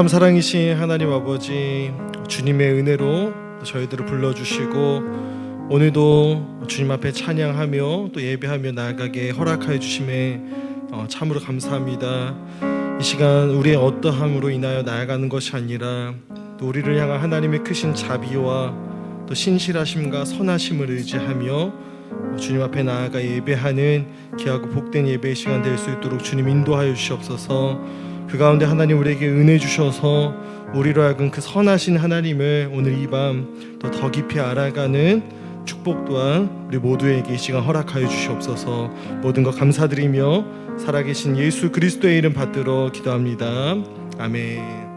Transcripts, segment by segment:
참 사랑이신 하나님 아버지 주님의 은혜로 또 저희들을 불러주시고 오늘도 주님 앞에 찬양하며 또 예배하며 나아가게 허락하여 주심에 어, 참으로 감사합니다. 이 시간 우리의 어떠함으로 인하여 나아가는 것이 아니라 또 우리를 향한 하나님의 크신 자비와 또 신실하심과 선하심을 의지하며 어, 주님 앞에 나아가 예배하는 귀하고 복된 예배의 시간 될 수 있도록 주님 인도하여 주시옵소서. 그 가운데 하나님 우리에게 은혜 주셔서 우리로 하여금 그 선하신 하나님을 오늘 이 밤 더 더 깊이 알아가는 축복 또한 우리 모두에게 이 시간 허락하여 주시옵소서 모든 것 감사드리며 살아계신 예수 그리스도의 이름 받들어 기도합니다 아멘.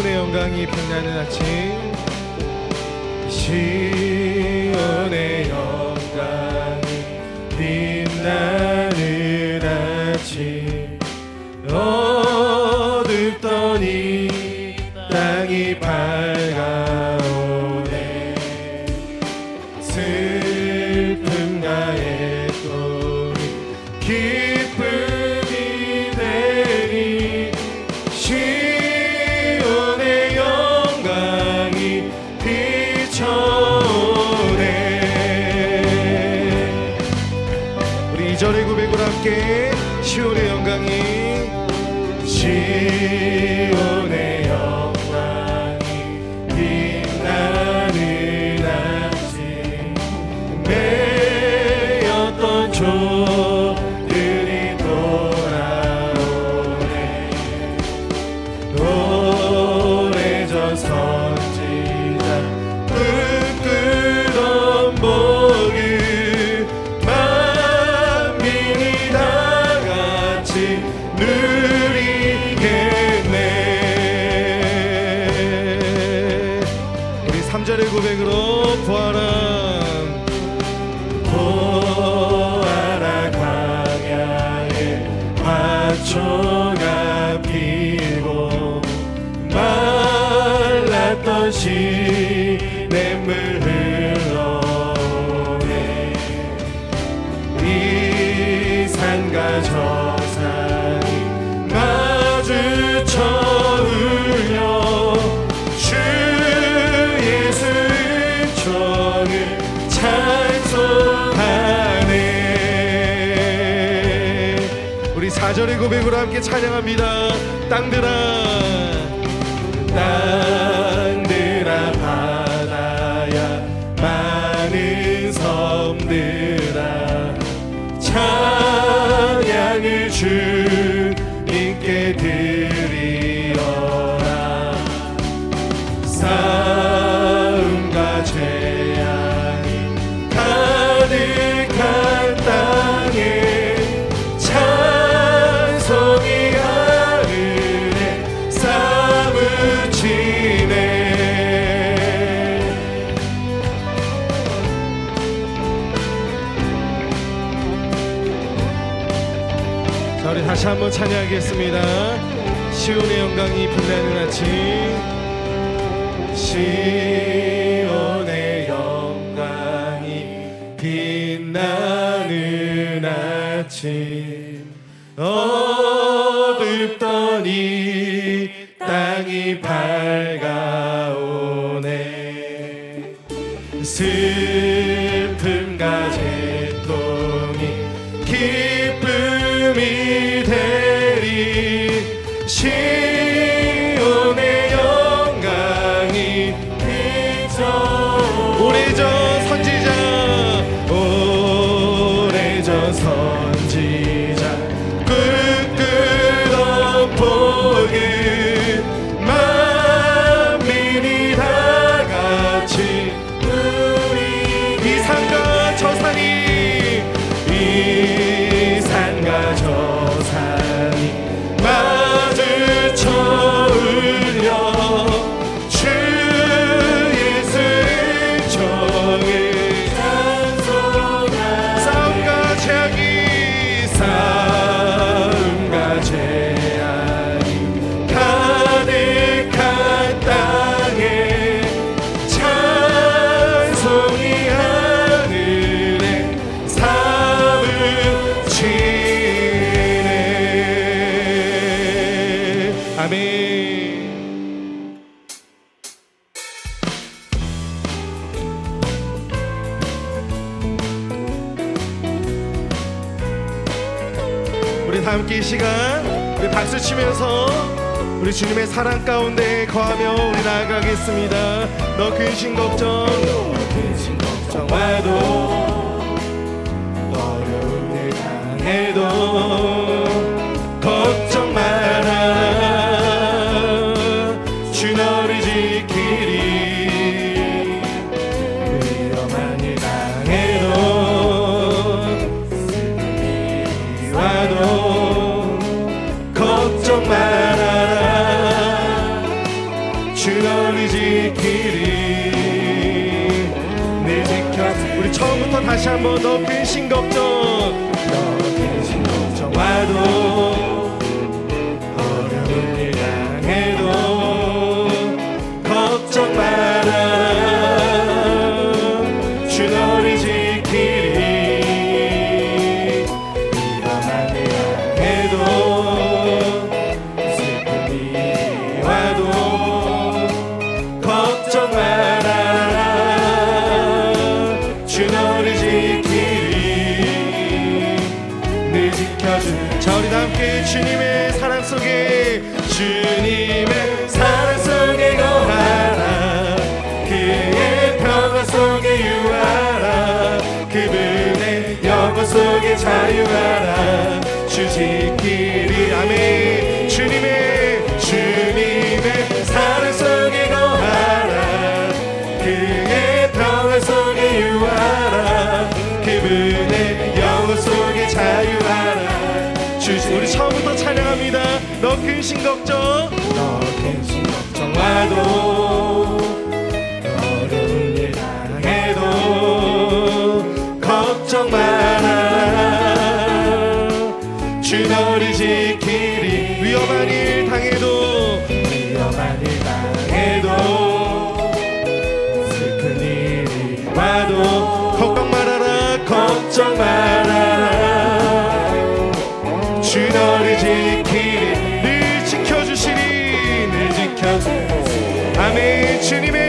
시온의 영광이 빛나는 아침. 시온의 시온의 영광이 시온의 영광 시냇물 흘러오네 이 산과 저 산이 마주쳐 울려. 주 예수 은총을 찬송하네. 우리 4절의 고백으로 함께 찬양합니다. 땅들아 다시 한번 찬양하겠습니다. 시온의 영광이 빛나는 아침. 시온의 영광이 빛나는 아침 아멘. 우리 다 함께 이 시간 우리 박수 치면서 우리 주님의 사랑 가운데 거하며 우리 나아가겠습니다. 너 근심 걱정, 근심 걱정 와도 어려울 때 강해도 길이 내 지켜 우리 처음부터 다시 한번 더 빈신 걱정. 갱신 걱정. 너 갱신 걱정 와도 Şimdi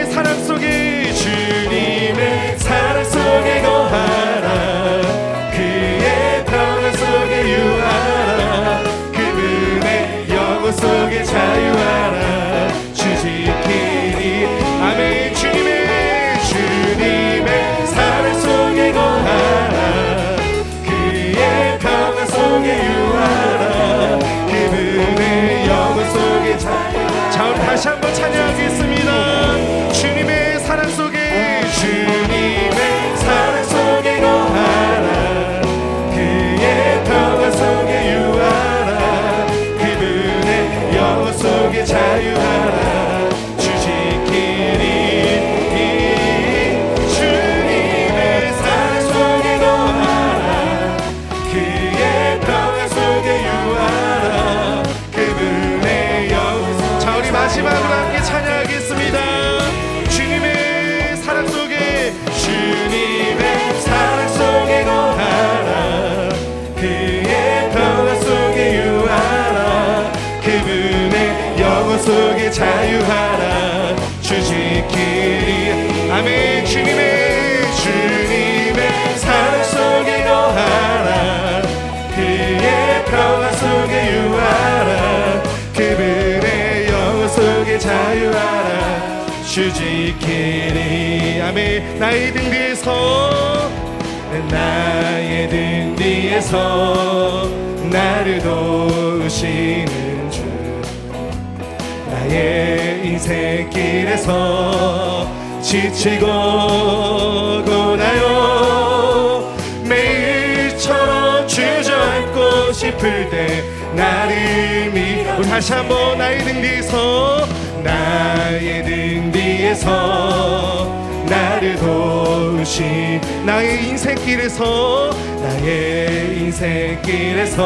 주지키리 아멘. 나의 등 뒤에서 나의 등 뒤에서 나를 도우시는 주. 나의 인생길에서 지치고 고나요. 매일처럼 주저앉고 싶을 때 나를 믿어 다시 한번 나의 등 뒤에서 나의 등 뒤에서 길에서 나를 도우신 나의 인생길에서 나의 인생길에서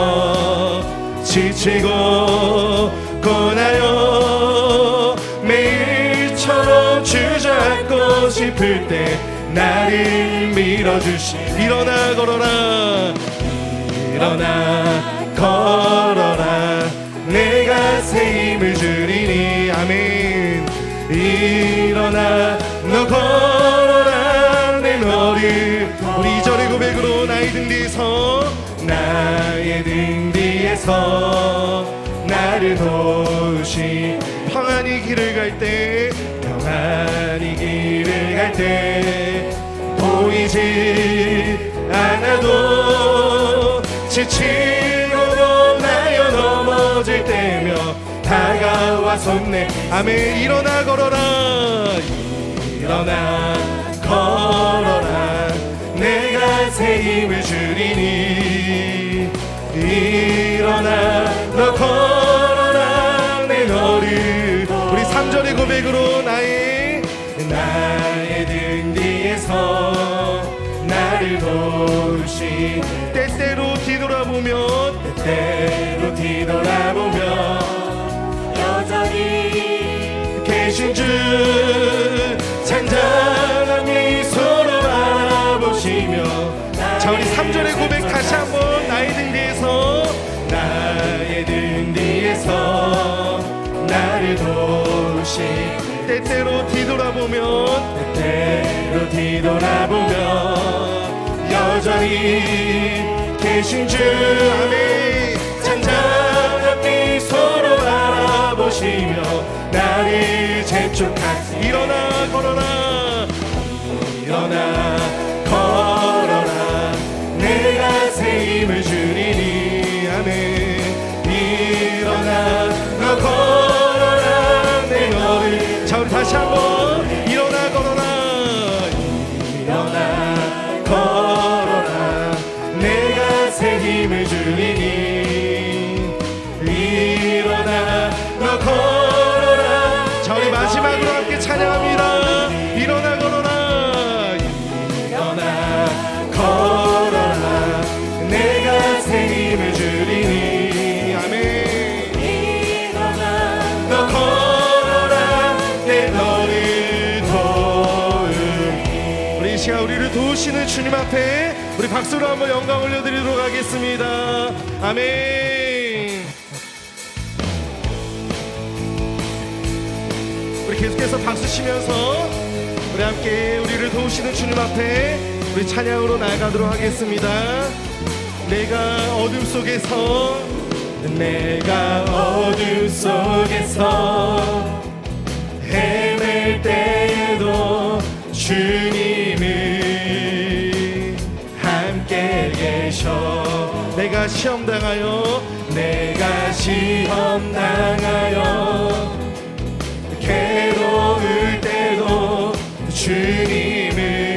지치고 고나요 매일처럼 주저앉고 싶을 때 나를 밀어주시. 일어나 걸어라. 일어나 걸어라. 내가 새 힘을 주리. 일어나 너 걸어라 내 너를 우리 절의 고백으로 나의 등 뒤에서 나의 등 뒤에서. 나를 도우시. 평안히 길을 갈 때 평안히 길을 갈 때. 보이지 않아도 지치 손내 아멘 일어나 걸어라. 일어나 걸어라. 내가 새 힘을 주리니. 일어나 너 걸어라. 내 너를. 우리 3절의 고백으로 나의 나의 등 뒤에서 나를 도우시 때때로 뒤돌아보면 때때로 뒤돌아보면 잔잔한 미소로 바라보시며 자 우리 3절의 고백 다시 한번 나의 등 뒤에서. 나의 등 뒤에서 나를 도우시. 때때로 뒤돌아보면. 때때로 뒤돌아보면 여전히 계신 줄 아멘 재촉한 일어나 걸어라. 일어나 걸어라. 내가 새 힘을 주리니. 아멘. 일어나 너 걸어라. 내 너를. 자 우리 다시 한번. 일어나 걸어라. 일어나 걸어라. 내가 새 힘을 주리니 박수로 한번 영광 올려드리도록 하겠습니다. 아멘. 우리 계속해서 박수 치면서 우리 함께 우리를 도우시는 주님 앞에 우리 찬양으로 나아가도록 하겠습니다. 내가 어둠 속에서 내가 어둠 속에서 헤맬 때에도 주님 내가 시험 당하여 내가 시험 당하여. 괴로울 때도 주님을.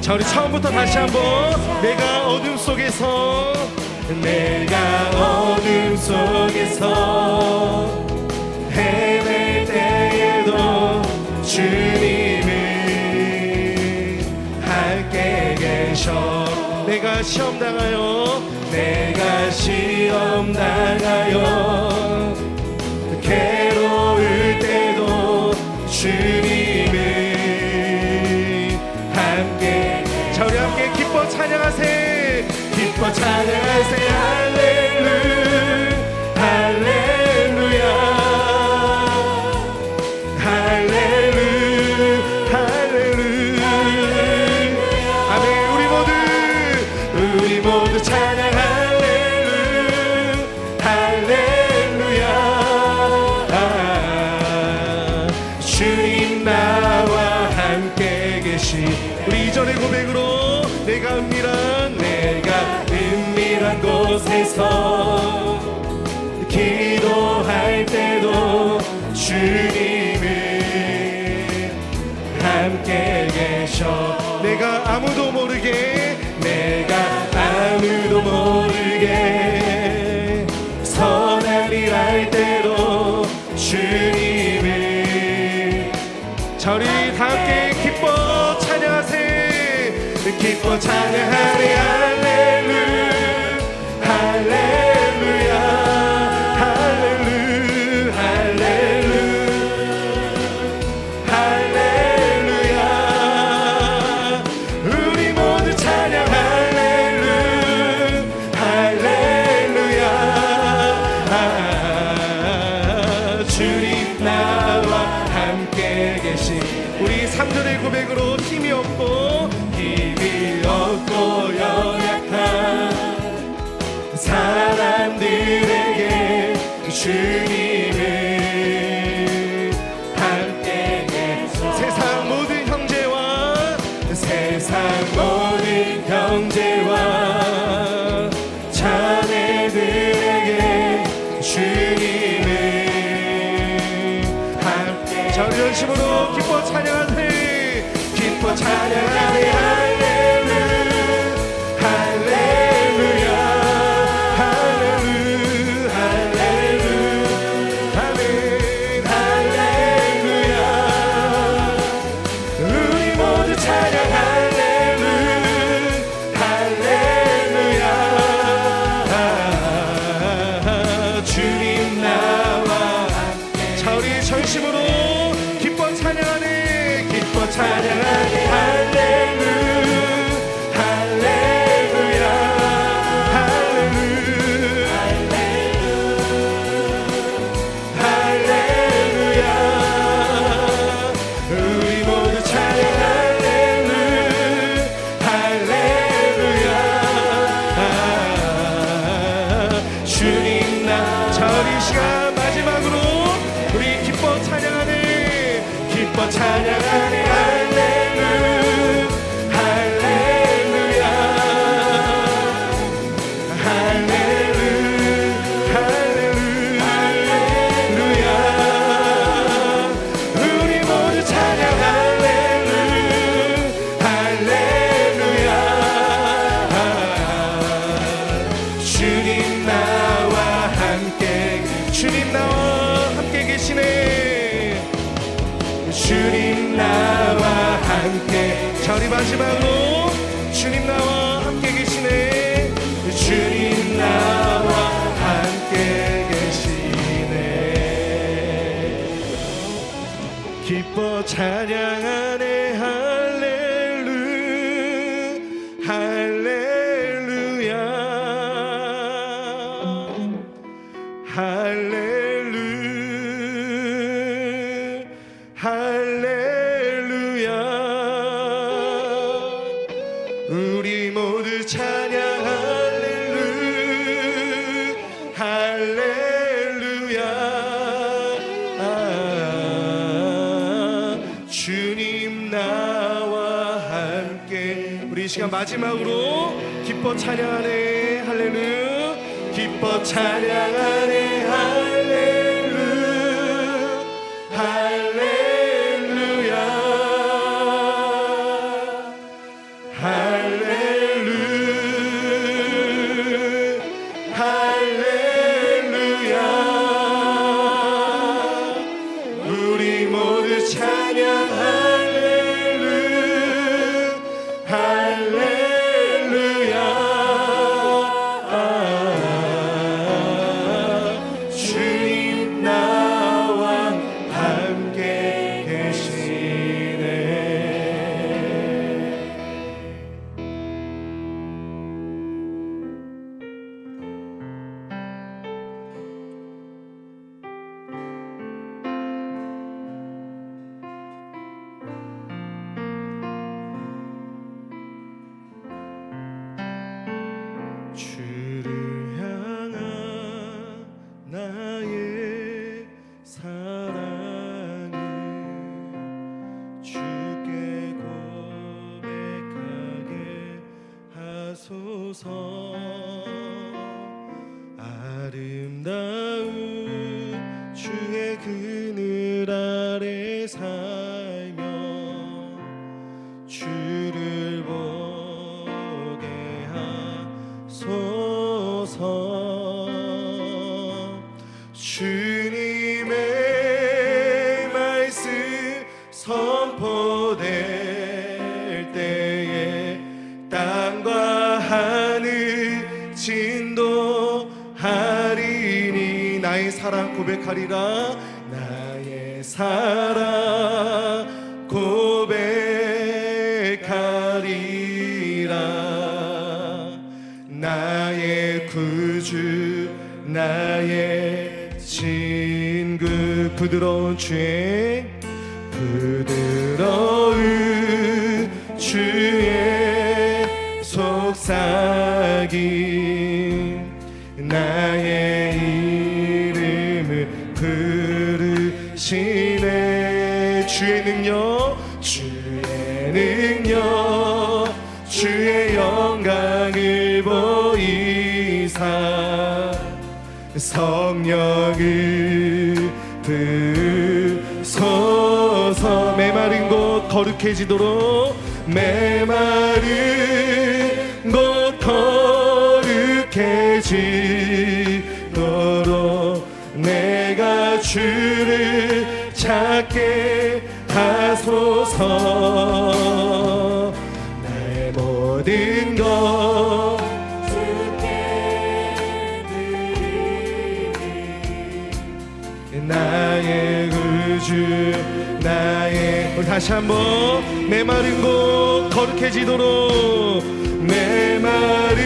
자 우리 처음부터 다시 한번 내가 어둠 속에서 내가 어둠 속에서 헤맬 때에도 주님 시험 당하여 내가 시험 당하여. 괴로울 때도 주님을 함께 자 우리 함께 기뻐 찬양하세 기뻐 찬양 자 우리 다 함께 기뻐 찬양하세. 기뻐 찬양하리 할 Italian, Italian. 기뻐 찬양하 찬양하네. 할렐루야. 기뻐 찬양하네. 고백하리라. 나의 사랑 고백하리라. 나의 구주 나의 친구 부드러운 주의 부드러운 주의 속삭 성령을 부소서. 메마른 곳 거룩해지도록 메마른 곳 거룩해지도록 내가 주를 찾게 하소서 우리 다시 한번 메마른 곳 거룩해지도록 메마른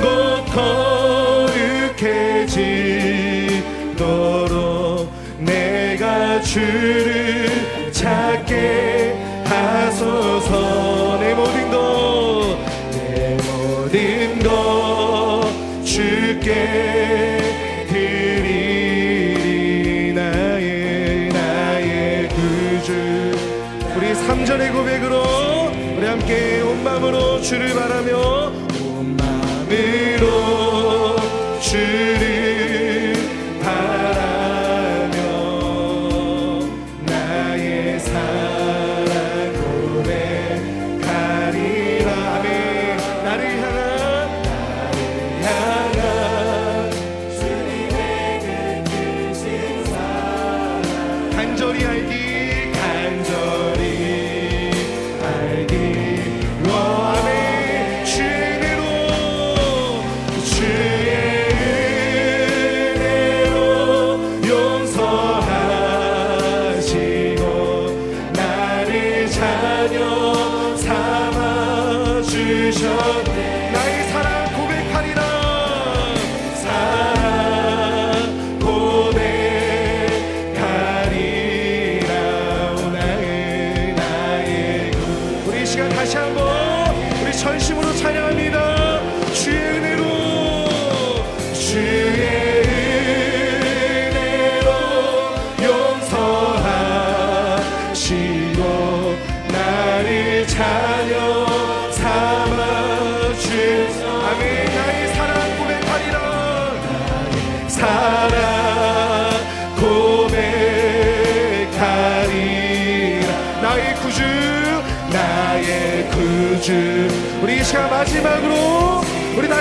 곳 거룩해지도록 내가 주를 우리 3절의 고백으로 우리 함께 온 마음으로 주를 바라며 온 마음으로 주를 주셨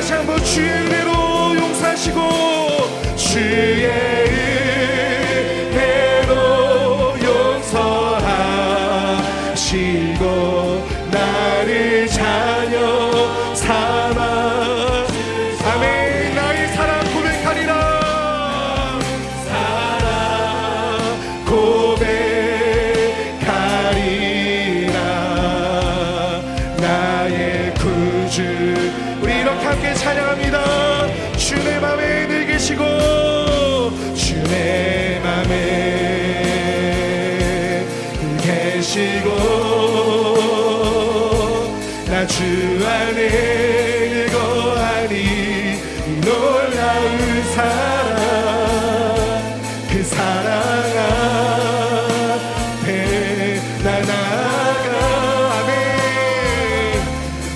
다시 한번 주의 은혜로 용서하시고 주의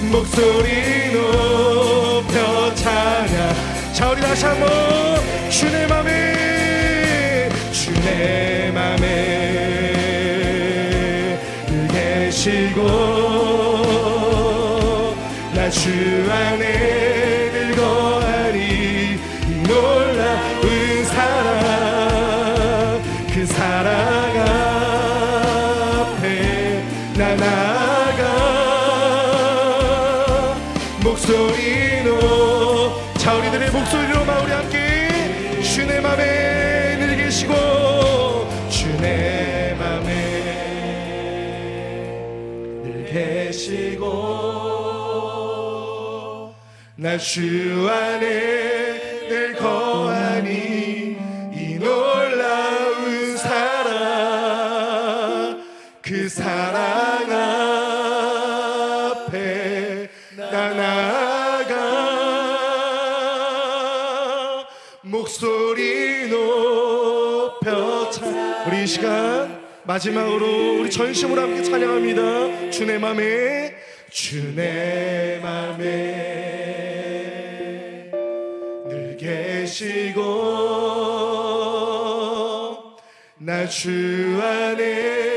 목소리 높여 찬양 자 우리 다시 한번 주내 맘에 주내 맘에 늘 계시고 나 주 안에 주 안에 늘 거하니 이 놀라운 사랑 그 사랑 앞에 나 나가 목소리 높여 찬. 우리 이 시간 마지막으로 우리 전심으로 함께 찬양합니다. 주내 맘에 주내 맘에 주 안에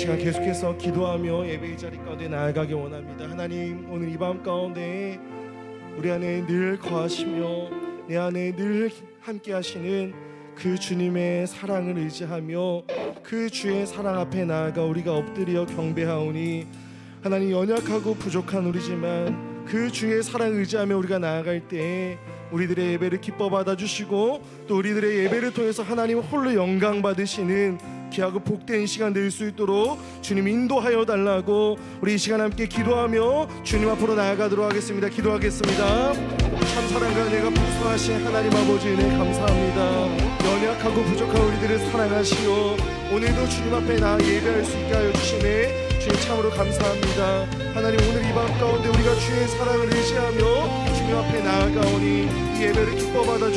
시간 계속해서 기도하며 예배의 자리 가운데 나아가기 원합니다. 하나님 오늘 이 밤 가운데 우리 안에 늘 거하시며 내 안에 늘 함께 하시는 그 주님의 사랑을 의지하며 그 주의 사랑 앞에 나아가 우리가 엎드려 경배하오니 하나님 연약하고 부족한 우리지만 그 주의 사랑 의지하며 우리가 나아갈 때 우리들의 예배를 기뻐 받아주시고 또 우리들의 예배를 통해서 하나님 홀로 영광 받으시는 귀하고 복된 시간 될 수 있도록 주님 인도하여 달라고 우리 이 시간 함께 기도하며 주님 앞으로 나아가도록 하겠습니다. 기도하겠습니다. 참 사랑과 은혜가 풍성하신 하나님 아버지 은혜 감사합니다. 연약하고 부족한 우리들을 사랑하시오 오늘도 주님 앞에 나 예배할 수 있게 하여 주시네 주님 참으로 감사합니다. 하나님 오늘 이 밤 가운데 우리가 주의 사랑을 의지하며 주님 앞에 나아가오니 이 예배를 기뻐 받아